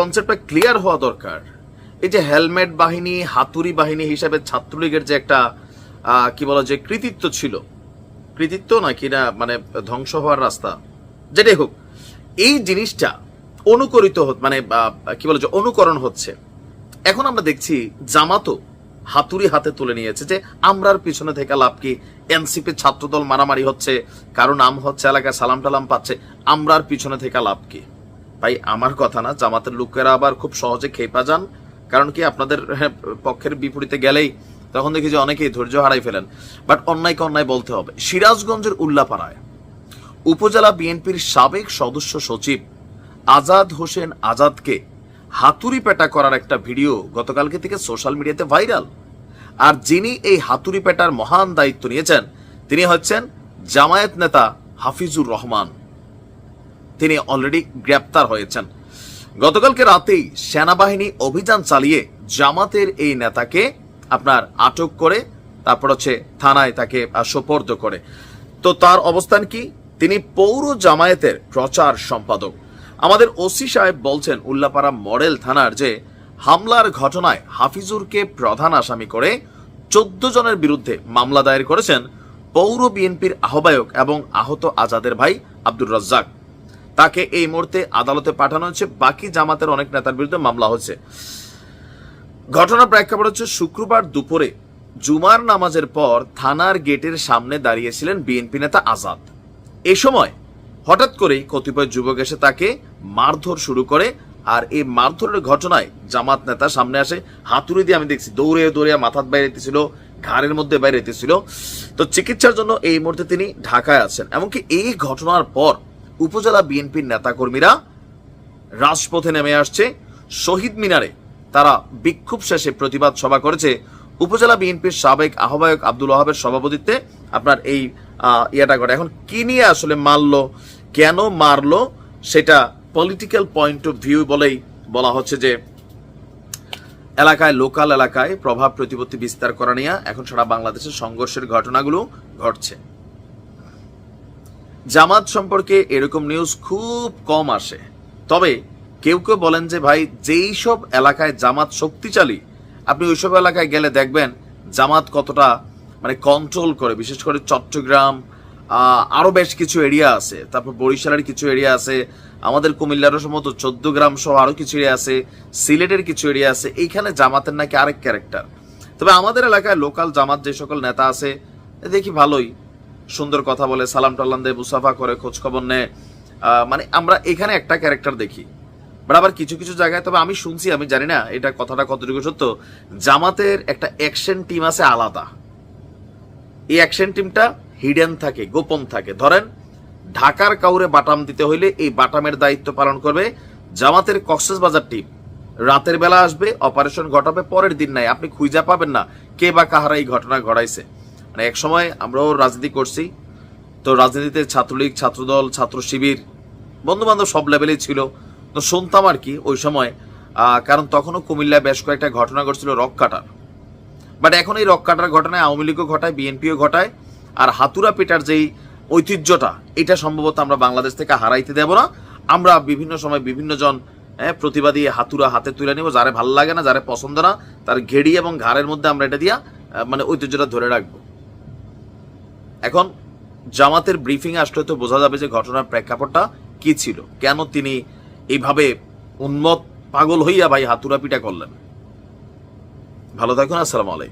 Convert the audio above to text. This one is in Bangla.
কনসেপ্টটা ক্লিয়ার হওয়া দরকার। এই যে হেলমেট বাহিনী, হাতুড়ি বাহিনী হিসাবে ছাত্রলীগের যে একটা কি বলা যে কৃতিত্ব ছিল, কৃতিত্ব নাকি না মানে ধ্বংস হওয়ার রাস্তা, যেটাই হোক, এই জিনিসটা অনুকরিত মানে কি বলে যে অনুকরণ হচ্ছে। এখন আমরা দেখছি জামাতও হাতুড়ি হাতে তুলে নিয়েছে যে আমরার পিছনে থেকে লাভ কি? এনসিপি ছাত্রদল মারামারি হচ্ছে, কারও নাম হচ্ছে, এলাকায় সালাম টালাম পাচ্ছে, আমরার পিছনে থেকে লাভ কি? ভাই আমার কথা না জামাতের লোকেরা আবার খুব সহজে খেপা যান। কারণ কি আপনাদের হ্যাঁ, পক্ষের বিপরীতে গেলেই তখন দেখি যে অনেকেই ধৈর্য হারাই ফেলেন। বাট অন্যায়কে অন্যায় বলতে হবে সিরাজগঞ্জের উল্লাপাড়ায় উপজেলা বিএনপির সাবেক সদস্য সচিব আজাদ হোসেন আজাদকে হাতুড়ি পেটা করার একটা ভিডিও গতকালকে থেকে সোশ্যাল মিডিয়াতে ভাইরাল। আর যিনি এই হাতুড়ি পেটার মহান দায়িত্ব নিয়েছেন তিনি হচ্ছেন জামায়াত নেতা হাফিজুর রহমান। তিনি অলরেডি গ্রেপ্তার হয়েছেন। গতকালকে রাতেই সেনাবাহিনী অভিযান চালিয়ে জামাতের এই নেতাকে আপনার আটক করে, তারপর হচ্ছে থানায় তাকে সোপর্দ করে। তো তার অবস্থান কি? তিনি পৌর জামায়াতের প্রচার সম্পাদক। আমাদের ওসি সাহেব বলছেন, উল্লাপাড়া মডেল থানার যে হামলার ঘটনায় হাফিজুরকে প্রধান আসামি করে চোদ্দ জনের বিরুদ্ধে মামলা দায়ের করেছেন পৌর বিএনপির আহ্বায়ক এবং আহত আজাদের ভাই আব্দুর রাজ্জাক। তাকে এই মুহূর্তে আদালতে পাঠানো হচ্ছে বাকি জামাতের অনেক নেতার বিরুদ্ধে মামলা হচ্ছে ঘটনার প্রেক্ষাপট হচ্ছে, শুক্রবার দুপুরে জুমার নামাজের পর থানার গেটের সামনে দাঁড়িয়েছিলেন বিএনপি নেতা আজাদ। এ সময় হঠাৎ করেই কতিপয় যুবক এসে তাকে মারধর শুরু করে আর এই মারধরের ঘটনায় জামাত নেতা সামনে আসে। হাতুড়ি দিয়ে আমি দেখছি, দৌড়ে দৌড়ে মাথার বাইরে যেতেছিল ঘাড়ের মধ্যে বাইরে যেতেছিল তো চিকিৎসার জন্য এই মুহূর্তে তিনি ঢাকায় আছেন। এমনকি এই ঘটনার পর উপজেলা বিএনপির নেতাকর্মীরা রাজপথে নেমে আসছে। শহীদ মিনারে তারা বিক্ষোভ শেষে প্রতিবাদ সভা করেছে। উপজেলা বিএনপির সাবেক আহ্বায়ক আব্দুল ওহাবের সভাপতিত্বে আপনার এই ইয়েটা ঘটে। এখন কি নিয়ে আসলে মারলো, কেন মারলো, সেটা পলিটিক্যাল পয়েন্ট অফ ভিউ বলেই বলা হচ্ছে যে, এলাকায় লোকাল এলাকায় প্রভাব প্রতিপত্তি বিস্তার করা নিয়ে এখন সারা বাংলাদেশের সংঘর্ষের ঘটনাগুলো ঘটছে। জামাত সম্পর্কে এরকম নিউজ খুব কম আসে। তবে কেউ কেউ বলেন যে ভাই যেই সব এলাকায় জামাত শক্তিশালী আপনি ওইসব এলাকায় গেলে দেখবেন জামাত কতটা মানে কন্ট্রোল করে। বিশেষ করে চট্টগ্রাম আহ, আরও বেশ কিছু এরিয়া আছে। তারপর বরিশালের কিছু এরিয়া আছে আমাদের কুমিল্লারও সম্ভবত চোদ্দ গ্রাম সহ আরও কিছু এরিয়া আছে সিলেটের কিছু এরিয়া আছে। এইখানে জামাতের নাকি আরেক ক্যারেক্টার তবে আমাদের এলাকায় লোকাল জামাত যে সকল নেতা আছে দেখি ভালোই। সুন্দর কথা বলে, সালাম টালাম দেয় মুসাফা করে খোঁজ খবর নেয় মানে আমরা এখানে একটা ক্যারেক্টার দেখি। বাট আবার কিছু কিছু জায়গায়, তবে আমি শুনছি, আমি জানি না এটা কথাটা কতটুকু সত্য, জামাতের একটা অ্যাকশন টিম আছে আলাদা। এই অ্যাকশন টিমটা হিডেন থাকে, গোপন থাকে। ধরেন, ঢাকার কাউরে বাটাম দিতে হইলে এই বাটামের দায়িত্ব পালন করবে জামাতের কক্সেস বাজার টিম রাতের বেলা আসবে অপারেশন ঘটাবে, পরের দিন নাই। আপনি খুঁজা পাবেন না কে বা কাহারা এই ঘটনা ঘটাইছে। মানে এক সময় আমরাও রাজনীতি করছি। তো রাজনীতিতে ছাত্রলীগ ছাত্রদল ছাত্র শিবির বন্ধু বান্ধব সব লেভেলেই ছিল। তো শুনতাম আর কি ওই সময় কারণ তখনও কুমিল্লায় বেশ কয়েকটা ঘটনা ঘটছিল রক কাটার। বাট এখন এই রক কাটার ঘটনায় আওয়ামী লীগও ঘটায় বিএনপিও ঘটায় আর হাতুরা পেটার যেই ঐতিহ্যটা এটা সম্ভবত আমরা বাংলাদেশ থেকে হারাইতে দেব না। আমরা বিভিন্ন সময় বিভিন্ন জন হ্যাঁ, প্রতিবাদী হাতুরা হাতে তুলে নিব যারে ভালো লাগে না যারা পছন্দ না তার ঘেড়ি এবং ঘাড়ের মধ্যে আমরা এটা দিয়া মানে ঐতিহ্যটা ধরে রাখব। এখন জামাতের ব্রিফিং আসলে তো বোঝা যাবে যে ঘটনার প্রেক্ষাপটটা কি ছিল। কেন তিনি এইভাবে উন্মত পাগল হইয়া ভাই হাতুরা পিটা করলেন? ভালো থাকুন, আসসালামু আলাইকুম।